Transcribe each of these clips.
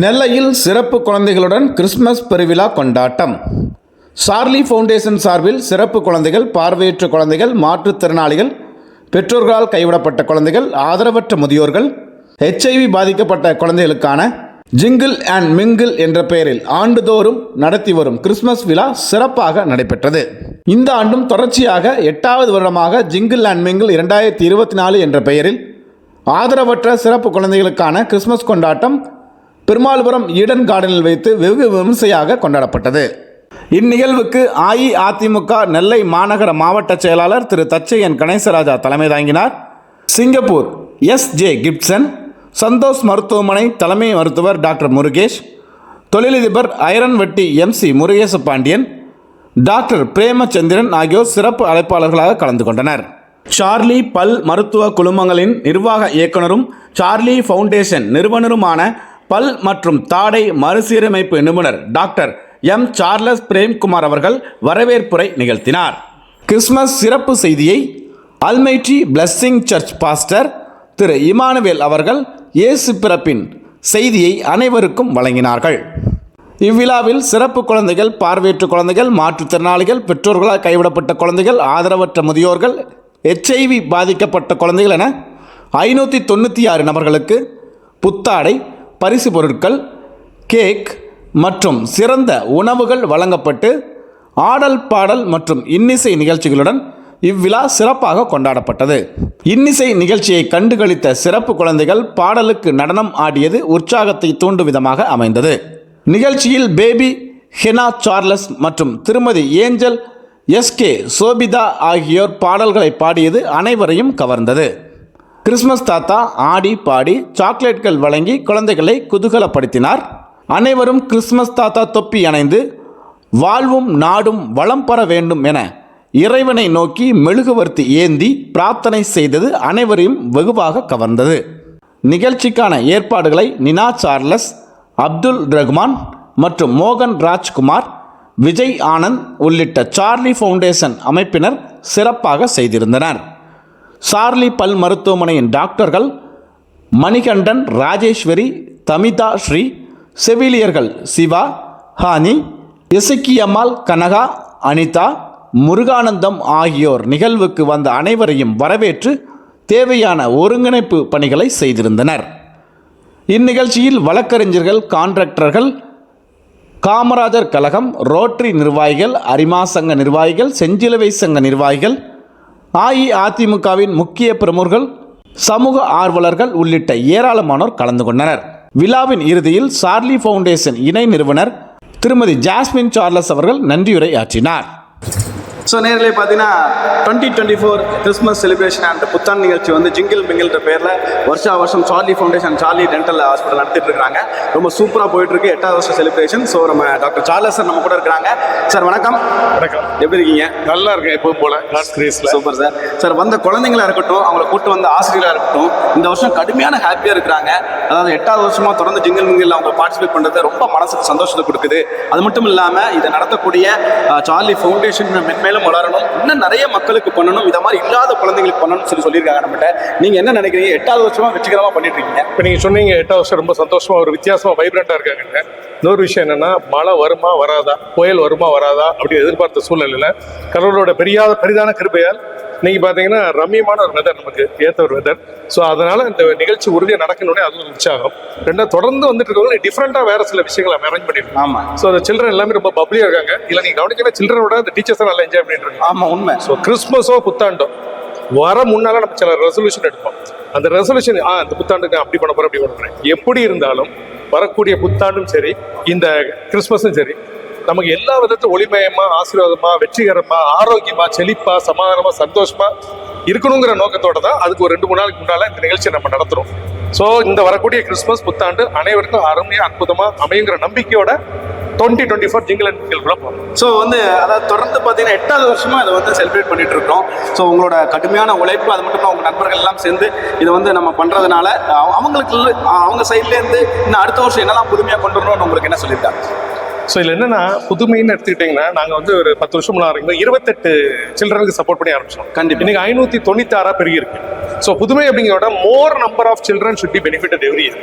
நெல்லையில் சிறப்பு குழந்தைகளுடன் கிறிஸ்மஸ் பெருவிழா கொண்டாட்டம். சார்லி ஃபவுண்டேஷன் சார்பில் சிறப்பு குழந்தைகள் பார்வையற்ற குழந்தைகள் மாற்றுத்திறனாளிகள் பெற்றோர்களால் கைவிடப்பட்ட குழந்தைகள் ஆதரவற்ற முதியோர்கள் ஹெச்ஐவி பாதிக்கப்பட்ட குழந்தைகளுக்கான ஜிங்கிள் அண்ட் மிங்கிள் என்ற பெயரில் ஆண்டுதோறும் நடத்தி வரும் கிறிஸ்மஸ் விழா சிறப்பாக நடைபெற்றது. இந்த ஆண்டும் தொடர்ச்சியாக எட்டாவது வருடமாக ஜிங்கிள் அண்ட் மிங்கிள் இரண்டாயிரத்தி இருபத்தி நாலு என்ற பெயரில் ஆதரவற்ற சிறப்பு குழந்தைகளுக்கான கிறிஸ்மஸ் கொண்டாட்டம் பெருமாள்புரம் ஈடன் கார்டனில் வைத்து வெகு விமர்சையாக கொண்டாடப்பட்டது. இந்நிகழ்வுக்கு அஇஅதிமுக நெல்லை மாநகர மாவட்ட செயலாளர் திரு தச்சையன் கணேசராஜா தலைமை தாங்கினார். Singapore S J Gibson Santhosh மருத்துவமனை தலைமை மருத்துவர் டாக்டர் முருகேஷ் தொழிலதிபர் ஐரன்வெட்டி எம்சி முருகேச பாண்டியன் டாக்டர் பிரேமச்சந்திரன் ஆகியோர் சிறப்பு அழைப்பாளர்களாக கலந்து கொண்டனர். சார்லி பல் மருத்துவ குழுமங்களின் நிர்வாக இயக்குனரும் சார்லி ஃபவுண்டேஷன் நிறுவனருமான பல் மற்றும் தாடை மறுசீரமைப்பு நிபுணர் டாக்டர் எம். சார்லஸ் பிரேம்குமார் அவர்கள் வரவேற்புரை நிகழ்த்தினார். கிறிஸ்மஸ் சிறப்பு செய்தியை almighty blessing church pastor Thiru. Emmanuel அவர்கள் இயேசு பிறப்பின் செய்தியை அனைவருக்கும் வழங்கினார்கள். இவ்விழாவில் சிறப்பு குழந்தைகள் பார்வையற்ற குழந்தைகள் மாற்றுத்திறனாளிகள் பெற்றோர்களால் கைவிடப்பட்ட குழந்தைகள் ஆதரவற்ற முதியோர்கள் எச்ஐவி பாதிக்கப்பட்ட குழந்தைகள் என ஐநூற்றி தொண்ணூற்றி ஆறு நபர்களுக்கு புத்தாடை பரிசு பொருட்கள் கேக் மற்றும் சிறந்த உணவுகள் வழங்கப்பட்டு ஆடல் பாடல் மற்றும் இன்னிசை நிகழ்ச்சிகளுடன் இவ்விழா சிறப்பாக கொண்டாடப்பட்டது. இன்னிசை நிகழ்ச்சியை கண்டுகளித்த சிறப்பு குழந்தைகள் பாடலுக்கு நடனம் ஆடியது உற்சாகத்தை தூண்டும் விதமாக அமைந்தது. நிகழ்ச்சியில் பேபி ஹெனா சார்லஸ் மற்றும் திருமதி ஏஞ்சல் எஸ்கே சோபிதா ஆகியோர் பாடல்களை பாடியது அனைவரையும் கவர்ந்தது. கிறிஸ்மஸ் தாத்தா ஆடி பாடி சாக்லேட்கள் வழங்கி குழந்தைகளை குதூகலப்படுத்தினார். அனைவரும் கிறிஸ்மஸ் தாத்தா தொப்பி அணைந்து வாழ்வும் நாடும் வளம் பெற வேண்டும் என இறைவனை நோக்கி மெழுகுவர்த்தி ஏந்தி பிரார்த்தனை செய்தது அனைவரையும் வெகுவாக கவர்ந்தது. நிகழ்ச்சிக்கான ஏற்பாடுகளை நினா சார்லஸ் அப்துல் ரஹ்மான் மற்றும் மோகன் ராஜ்குமார் விஜய் ஆனந்த் உள்ளிட்ட சார்லி ஃபவுண்டேஷன் அமைப்பினர் சிறப்பாக செய்திருந்தனர். சார்லி பல் மருத்துவமனையின் டாக்டர்கள் மணிகண்டன் ராஜேஸ்வரி தமிதா ஸ்ரீ செவிலியர்கள் சிவா ஹானி இசக்கியம்மாள் கனகா அனிதா முருகானந்தம் ஆகியோர் நிகழ்வுக்கு வந்த அனைவரையும் வரவேற்று தேவையான ஒருங்கிணைப்பு பணிகளை செய்திருந்தனர். இந்நிகழ்ச்சியில் வழக்கறிஞர்கள் கான்ட்ராக்டர்கள் காமராஜர் கழகம் ரோட்டரி நிர்வாகிகள் அரிமா சங்க நிர்வாகிகள் செஞ்சிலுவை சங்க நிர்வாகிகள் அஇஅதிமுகவின் முக்கிய பிரமுகர்கள் சமூக ஆர்வலர்கள் உள்ளிட்ட ஏராளமானோர் கலந்து கொண்டனர். விழாவின் இறுதியில் சார்லி ஃபவுண்டேஷன் இணை நிறுவனர் திருமதி ஜாஸ்மின் சார்லஸ் அவர்கள் நன்றியுரை ஆற்றினார். ஸோ நேரிலே பார்த்தீங்கன்னா twenty twenty four Christmas celebration and புத்தாண்டு நிகழ்ச்சி வந்து ஜிங்கிள் பிங்கிள்ன்ற பேரில் வருஷா வருஷம் Charlie foundation Charlie dental hospital நடத்திட்டு இருக்காங்க ரொம்ப சூப்பராக போயிட்டு இருக்கு எட்டாவது வருஷம் செலிப்ரேஷன் ஸோ நம்ம டாக்டர் சார்லஸ் சார் நம்ம கூட இருக்கிறாங்க. சார் வணக்கம். வணக்கம். எப்படி இருக்கீங்க? நல்லா இருக்கேன். எப்பவும் போல. Super sir. சார் வந்த குழந்தைங்களா இருக்கட்டும் அவங்கள கூட்டு வந்த ஆசிரியராக இருக்கட்டும் இந்த வருஷம் கடுமையான ஹாப்பியாக இருக்கிறாங்க. அதாவது எட்டாவது வருஷமா தொடர்ந்து ஜிங்கிள் மிங்கில் அவங்க பார்ட்டிசிபேட் பண்ணுறது ரொம்ப மனசுக்கு சந்தோஷத்தை கொடுக்குது. அது மட்டும் இல்லாமல் இதை நடத்தக்கூடிய சார்லி ஃபவுண்டேஷன் மென்மேலும் வளரணும் இன்னும் நிறைய மக்களுக்கு பண்ணணும். இதை மாதிரி இல்லாத குழந்தைங்களுக்கு பண்ணணும்னு சொல்லி சொல்லியிருக்காங்க நம்மகிட்ட. நீங்கள் என்ன நினைக்கிறீங்க? எட்டாவது வருஷமா வெற்றிகரமாக பண்ணிட்டு இருக்கீங்க. இப்போ நீங்கள் சொன்னீங்க எட்டாவது வருஷம் ரொம்ப சந்தோஷமா ஒரு வித்தியாசமாக வைப்ரண்ட்டாக இருக்காங்க இன்னொரு விஷயம் என்னன்னா மழை வருமா வராதா? புயல் வருமா வராதா? அப்படி எதிர்பார்த்த சூழ்நிலையில் கடவுளோட பெரியாத பெரிதான கிருபையால் நீங்க பாத்தீங்கன்னா ரம்மியமான ஒரு வெதர் நமக்கு ஏத்த ஒரு வெதர் ஸோ அதனால இந்த நிகழ்ச்சி உறுதியாக நடக்கணும்னே அது ஒரு உற்சாகம். ரெண்டா தொடர்ந்து வந்துட்டு இருக்கவங்க டிஃப்ரெண்டா வேற சில விஷயங்களை அரேஞ்ச் பண்ணிருக்கோம் ஆமாம் ஸோ அந்த சில்ட்ரன் எல்லாமே ரொம்ப பப்ளியா இருக்காங்க. இல்ல நீங்க கவனிக்கிற சில்ட்ரனோட அந்த டீச்சர்ஸ் நல்லா என்ஜாய் பண்ணிட்டு இருக்காங்க. ஆமாம் உண்மை. ஸோ கிறிஸ்மஸோ புத்தாண்டோ? வர முன்னால நம்ம சில ரெசல்யூஷன் எடுப்போம். அந்த ரெசல்யூஷன் ஆ இந்த புத்தாண்டுக்கு அப்படி பண்ண போறேன் அப்படி பண்ண போறேன். எப்படி இருந்தாலும் வரக்கூடிய புத்தாண்டும் சரி இந்த கிறிஸ்மஸும் சரி நமக்கு எல்லா விதத்திலும் ஒளிமயமா ஆசீர்வாதமா வெற்றிகரமா ஆரோக்கியமா செழிப்பா சமாதானமா சந்தோஷமா இருக்கணுங்கிற நோக்கத்தோட தான் அதுக்கு ஒரு ரெண்டு மூணு நாளுக்கு முன்னால இந்த நிகழ்ச்சியை நம்ம நடத்துறோம். ஸோ இந்த வரக்கூடிய கிறிஸ்மஸ் புத்தாண்டு அனைவருக்கும் அருமையா அற்புதமா அமையுங்கிற நம்பிக்கையோட twenty twenty four jingle and போகிறோம் ஸோ வந்து அதாவது தொடர்ந்து பார்த்தீங்கன்னா எட்டாவது வருஷமா இதை வந்து செலிப்ரேட் பண்ணிட்டு இருக்கோம் ஸோ உங்களோட கடுமையான உழைப்பு அது மட்டும் இல்லாமல் உங்க நண்பர்கள் எல்லாம் சேர்ந்து இதை வந்து நம்ம பண்றதுனால அவங்களுக்கு அவங்க சைட்லேருந்து இன்னும் அடுத்த வருஷம் என்னெல்லாம் புதுமையாக கொண்டு வரணும்னு உங்களுக்கு என்ன சொல்லியிருக்காங்க? ஸோ இதில் என்னன்னா புதுமைன்னு எடுத்துக்கிட்டிங்கன்னா நாங்கள் வந்து ஒரு பத்து வருஷம் முன்னாடி ஆரம்பிக்கும் இருபத்தெட்டு சில்ட்ரனுக்கு சப்போர்ட் பண்ணி ஆரம்பிச்சோம். கண்டிப்பா. இன்னைக்கு ஐநூற்றி தொண்ணூத்தாறா பெருகி இருக்கு ஸோ புதுமை அப்படிங்கிறத more number of children should be benefited every year.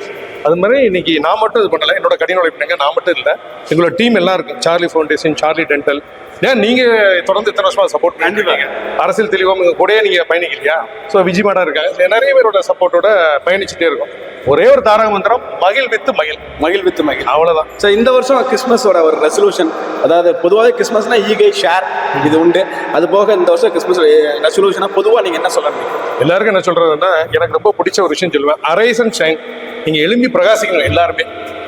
அது மாதிரி இன்னைக்கு நான் மட்டும் இது பண்ணல என்னோட கடின உழைப்பினங்க நான் மட்டும் இல்லை எங்களோட டீம் எல்லாம் இருக்கு. சார்லி ஃபவுண்டேஷன் சார்லி டென்டல் ஏன் நீங்க தொடர்ந்து இத்தனை வருஷமா சப்போர்ட் பண்ணிருக்கீங்க அரசியல் தெளிவாக உங்க கூடயே நீங்க பயணிக்கலையா? ஸோ விஜய் இருக்காங்க. நிறைய பேரோட சப்போர்ட்டோட பயணிச்சுட்டே இருக்கும். ஒரே ஒரு தாரக மந்திரம் மகிழ் வித்து மகிழ். மகிழ் வித்து மகிழ். அவ்வளவுதான். ஸோ இந்த வருஷம் கிறிஸ்மஸோட ஒரு ரெசல்யூஷன் அதாவது பொதுவாக கிறிஸ்மஸ்னா ஈகை ஷேர் இது உண்டு. அது போக இந்த வருஷம் கிறிஸ்மஸ் ரெசல்யூஷனாக பொதுவாக நீங்கள் என்ன முடியும் எல்லாருக்கும் என்ன சொல்றதுன்னா எனக்கு ரொம்ப பிடிச்ச ஒரு விஷயம் சொல்லுவேன். அரைஸ் அண்ட் ஷைன் நீங்க எழும்பி பிரகாசிக்கணும் எல்லாருமே.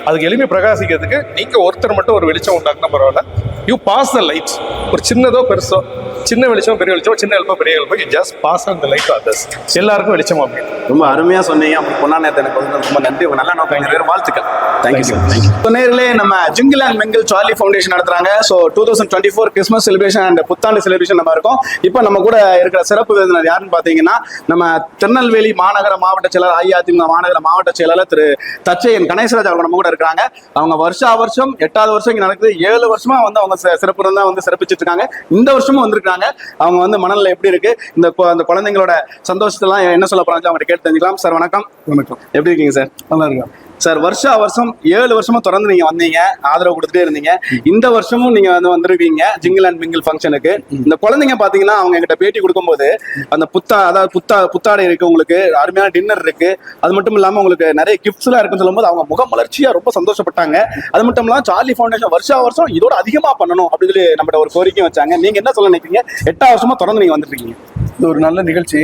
அதுக்கு எழும்பி பிரகாசிக்கிறதுக்கு நீங்க ஒருத்தர் மட்டும் ஒரு வெளிச்சம் உண்டாக்குனா பரவாயில்ல. யூ பாஸ் த லைட்ஸ் ஒரு சின்னதோ பெருசோ. சின்ன வெளிச்சம் பெரிய வெளிச்சம் சின்ன எழுப்போ பெரிய you just pass on the light others எல்லாருக்கும் வெளிச்சம் அப்படி. ரொம்ப அருமையாக சொன்னீங்க. அப்படி பொண்ணா நேரத்தை எனக்கு வந்து ரொம்ப நன்றி. உங்க நல்லா நோக்கம் நிறைய வாழ்த்துக்கள். தேங்க்யூ சார் தேங்க்யூ ஸோ நேர்களே நம்ம jingle and mingle Charlie foundation நடத்துறாங்க. So two thousand twenty four Christmas celebration and புத்தாண்டு செலிப்ரேஷன் நம்ம இருக்கோம். இப்போ நம்ம கூட இருக்கிற சிறப்பு விருந்தினர் யாருன்னு பார்த்தீங்கன்னா நம்ம திருநெல்வேலி மாநகர மாவட்ட செயலர் அஇஅதிமுக மாநகர மாவட்ட செயலாளர் திரு தச்சையன் கணேசராஜ் அவங்க நம்ம கூட இருக்கிறாங்க. அவங்க வருஷா வருஷம் எட்டாவது வருஷம் இங்கே நடக்குது. ஏழு வருஷமா வந்து அவங்க சிறப்பு இருந்தா வந்து சிறப்பிச்சிட்டு இருக்காங்க. இந்த வருஷமும் வந்திருக்காங்க அவங்க வந்து மனநிலை எப்படி இருக்கு? இந்த அந்த குழந்தைங்களோட சந்தோஷத்தெல்லாம் என்ன சொல்ல போறாங்க அவங்க கேட்டு தெரிஞ்சுக்கலாம். சார் வணக்கம். வணக்கம். எப்படி இருக்கீங்க சார்? நல்லா இருக்கேன் சார் வருஷா வருஷம் ஏழு வருஷமா தொடர்ந்து நீங்க வந்தீங்க ஆதரவு கொடுத்துட்டே இருந்தீங்க. இந்த வருஷமும் நீங்க வந்து வந்திருக்கீங்க ஜிங்கிள் அண்ட் மிங்கிள் ஃபங்க்ஷனுக்கு. இந்த குழந்தைங்க பாத்தீங்கன்னா அவங்க எங்கிட்ட பேட்டி கொடுக்கும்போது அந்த புத்தா அதாவது புத்தா புத்தாடை இருக்கு உங்களுக்கு அருமையான டின்னர் இருக்கு. அது மட்டும் இல்லாம உங்களுக்கு நிறைய கிஃப்ட்ஸ் எல்லாம் இருக்குன்னு சொல்லும்போது அவங்க முகமலர்ச்சியா ரொம்ப சந்தோஷப்பட்டாங்க. அது மட்டும் இல்லாம சார்லி ஃபவுண்டேஷன் வருஷா வருஷம் இதோட அதிகமா பண்ணணும் அப்படின்னு சொல்லி நம்மகிட்ட ஒரு கோரிக்கையும் வச்சாங்க. நீங்க என்ன சொல்ல நினைக்கிறீங்க? எட்டாவது வருஷமா தொடர்ந்து நீங்க வந்துட்டு இருக்கீங்க இது ஒரு நல்ல நிகழ்ச்சி.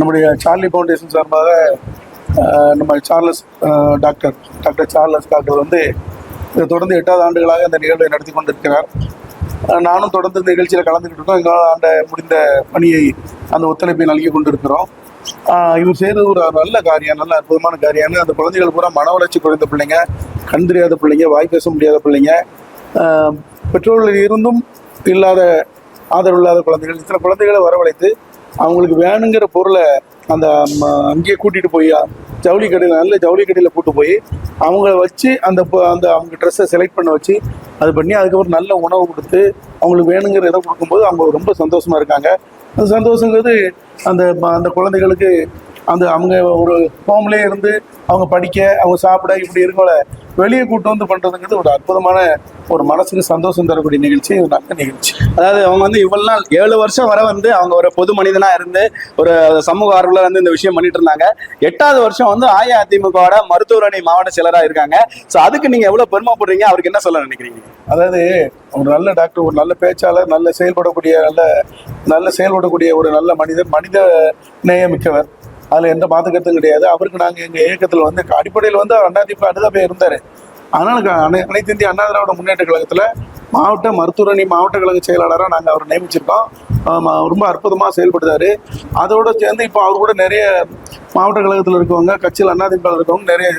நம்முடைய சார்லி ஃபவுண்டேஷன் சார்பாக நம்ம Charles doctor doctor Charles doctor வந்து இதை தொடர்ந்து எட்டாவது ஆண்டுகளாக இந்த நிகழ்வை நடத்தி கொண்டிருக்கிறார். நானும் தொடர்ந்து இந்த நிகழ்ச்சியில் கலந்துக்கிட்டு இருக்கோம். எங்களால் ஆண்ட முடிந்த பணியை அந்த ஒத்துழைப்பை நல்கி கொண்டிருக்கிறோம். இவர் செய்தது ஒரு நல்ல காரியம் நல்ல அற்புதமான காரியம். அந்த குழந்தைகள் பூரா மன வளர்ச்சி குறைந்த பிள்ளைங்க கண் தெரியாத பிள்ளைங்க வாய் பேச முடியாத பிள்ளைங்க பெற்றோர்கள் இருந்தும் இல்லாத ஆதரவு இல்லாத குழந்தைகள் சில குழந்தைகளை வரவழைத்து அவங்களுக்கு வேணுங்கிற பொருளை அந்த ம, அங்கேயே கூட்டிகிட்டு போய் ஜவுளி கடையில் நல்ல ஜவுளி கடையில் கூட்டு போய் அவங்கள வச்சு அந்த அந்த அவங்க ட்ரெஸ்ஸை செலக்ட் பண்ண வச்சு அது பண்ணி அதுக்கப்புறம் நல்ல உணவு கொடுத்து அவங்களுக்கு வேணுங்கிற இதை கொடுக்கும்போது அவங்க ரொம்ப சந்தோஷமாக இருக்காங்க. அந்த சந்தோஷங்கிறது அந்த அந்த குழந்தைகளுக்கு அந்த அவங்க ஒரு ஹோம்லேயே இருந்து அவங்க படிக்க அவங்க சாப்பிட இப்படி இருக்கோல வெளியே கூட்டு வந்து பண்றதுங்கிறது ஒரு அற்புதமான ஒரு மனசுக்கு சந்தோஷம் தரக்கூடிய நிகழ்ச்சி ஒரு நல்ல நிகழ்ச்சி. அதாவது அவங்க வந்து இவ்வளவு நாள் ஏழு வருஷம் வரை வந்து அவங்க ஒரு பொது மனிதனா இருந்து ஒரு சமூக ஆர்வலர் வந்து இந்த விஷயம் பண்ணிட்டு இருந்தாங்க. எட்டாவது வருஷம் வந்து அஇஅதிமுகவோட மருத்துவர் அணி மாவட்ட செயலரா இருக்காங்க. சோ அதுக்கு நீங்க எவ்வளவு பெருமைப்படுறீங்க அவருக்கு என்ன சொல்ல நினைக்கிறீங்க? அதாவது ஒரு நல்ல டாக்டர் ஒரு நல்ல பேச்சாளர் நல்ல செயல்படக்கூடிய நல்ல நல்ல செயல்படக்கூடிய ஒரு நல்ல மனிதர் மனித நேயமிக்கவர். அதில் எந்த மாற்று கருத்தும் கிடையாது. அவருக்கு நாங்கள் எங்கள் இயக்கத்தில் வந்து அடிப்படையில் வந்து அதிமுக அனுதாபே இருந்தார். ஆனால் அனை- அனைத்து இந்திய அண்ணா திராவிட முன்னேற்ற கழகத்தில் மாவட்ட மருத்துவரணி மாவட்ட கழக செயலாளராக நாங்கள் அவரை நியமிச்சிருக்கோம். ரொம்ப அற்புதமாக செயல்படுறாரு. அதோட சேர்ந்து இப்போ அவர் கூட நிறைய மாவட்ட கழகத்தில் இருக்கவங்க கட்சியில் அதிமுக இருக்கவங்க நிறைய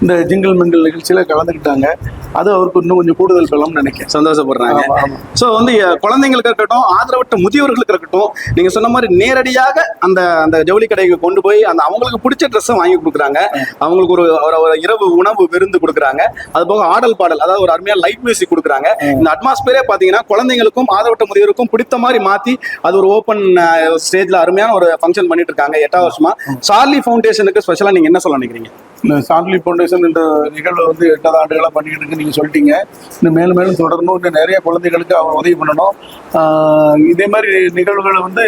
இந்த ஜிங்கிள் மிங்கிள் நிகழ்ச்சியில் கலந்துக்கிட்டாங்க. அது அவருக்கு இன்னும் கொஞ்சம் கூடுதல் பலம்னு நினைக்கிறேன். சந்தோஷப்படுறாங்க. சோ வந்து குழந்தைங்களுக்கு இருக்கட்டும் ஆதரவற்ற முதியவர்களுக்கு இருக்கட்டும் நீங்க சொன்ன மாதிரி நேரடியாக அந்த அந்த ஜவுளி கடைக்கு கொண்டு போய் அந்த அவங்களுக்கு பிடிச்ச ட்ரெஸ்ஸை வாங்கி கொடுக்குறாங்க. அவங்களுக்கு ஒரு ஒரு- இரவு உணவு விருந்து கொடுக்குறாங்க. அது போக ஆடல் பாடல் அதாவது ஒரு அருமையான லைட் மியூசிக் கொடுக்குறாங்க. இந்த அட்மாஸ்பியரே பாத்தீங்கன்னா குழந்தைங்களுக்கும் ஆதரவற்ற முதியவருக்கும் பிடித்த மாதிரி மாத்தி அது ஒரு ஓப்பன் ஸ்டேஜ்ல அருமையான ஒரு ஃபங்க்ஷன் பண்ணிட்டு இருக்காங்க எட்டாவது வருஷமா. சார்லி ஃபவுண்டேஷனுக்கு ஸ்பெஷலா நீங்க என்ன சொல்ல நினைக்கிறீங்க? இந்த சார்லி ஃபவுண்டேஷன் என்ற நிகழ்வு வந்து எட்டாவது ஆண்டுகளாக பண்ணிக்கிட்டு இருக்கு நீங்கள் சொல்லிட்டீங்க. இன்னும் மேலும் மேலும் தொடரணும். இன்னும் நிறைய குழந்தைகளுக்கு அவர் உதவி பண்ணணும். இதே மாதிரி நிகழ்வுகளை வந்து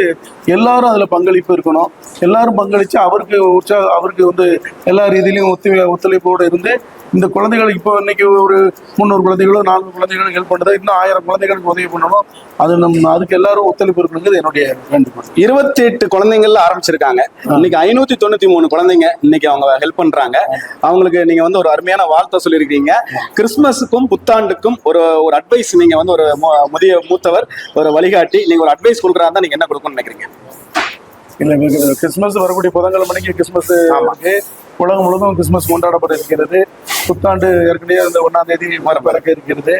எல்லாரும் அதில் பங்களிப்பு இருக்கணும். எல்லாரும் பங்களித்து அவருக்கு உற்சாக அவருக்கு வந்து எல்லா ரீதியிலையும் ஒத்துழை ஒத்துழைப்போடு இருந்து இந்த குழந்தைகளுக்கு இப்போ இன்னைக்கு ஒரு முந்நூறு குழந்தைகளோ நானூறு குழந்தைகளுக்கு ஹெல்ப் பண்ணுறது இன்னும் ஆயிரம் குழந்தைகளுக்கு உதவி பண்ணணும் அது நம்ம அதுக்கு எல்லாரும் ஒத்துழைப்பு இருக்கணுங்கிறது என்னுடைய வேண்டுகோள். இருபத்தி எட்டு குழந்தைங்கள்ல ஆரம்பிச்சிருக்காங்க. இன்னைக்கு ஐநூத்தி தொண்ணூத்தி மூணு குழந்தைங்க இன்னைக்கு அவங்க ஹெல்ப் பண்றாங்க. அவங்களுக்கு நீங்க வந்து ஒரு அருமையான வார்த்தை சொல்லியிருக்கீங்க. கிறிஸ்துமஸுக்கும் புத்தாண்டுக்கும் ஒரு ஒரு அட்வைஸ் நீங்க வந்து ஒரு முதிய மூத்தவர் ஒரு வழிகாட்டி. நீங்க ஒரு அட்வைஸ் கொடுக்குறா இருந்தா நீங்க என்ன கொடுக்கணும்னு நினைக்கிறீங்க? இல்லை கிறிஸ்மஸ் வரக்கூடிய புதன்கிழமை மணிக்கு கிறிஸ்மஸ் உலகம் முழுவதும் கிறிஸ்மஸ் கொண்டாடப்பட இருக்கிறது. புத்தாண்டு ஏற்கனவே அந்த ஒன்றாம் தேதி வர இருக்கிறது.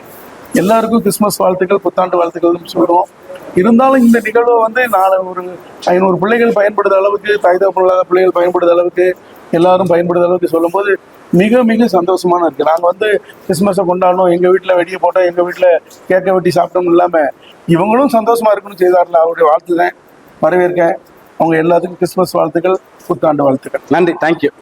எல்லாருக்கும் கிறிஸ்மஸ் வாழ்த்துக்கள் புத்தாண்டு வாழ்த்துக்கள்னு சொல்லுவோம். இருந்தாலும் இந்த நிகழ்வை வந்து நாலு ஒரு ஐநூறு பிள்ளைகள் பயன்படுத்த அளவுக்கு தாய் பிள்ளைகள் பயன்படுத்த அளவுக்கு எல்லாரும் பயன்படுத்த அளவுக்கு சொல்லும்போது மிக மிக சந்தோஷமான இருக்கு. நாங்கள் வந்து கிறிஸ்மஸை கொண்டாடணும். எங்கள் வீட்டில் வெடியை போட்டோம் எங்கள் வீட்டில் கேக்கை வெட்டி சாப்பிட்டோம் இல்லாமல் இவங்களும் சந்தோஷமா இருக்கணும்னு செய்தாரில். அவருடைய வாழ்த்து தான் வரவேற்கேன். அவங்க எல்லாத்துக்கும் கிறிஸ்மஸ் வாழ்த்துக்கள் புத்தாண்டு வாழ்த்துக்கள். நன்றி. தேங்க்யூ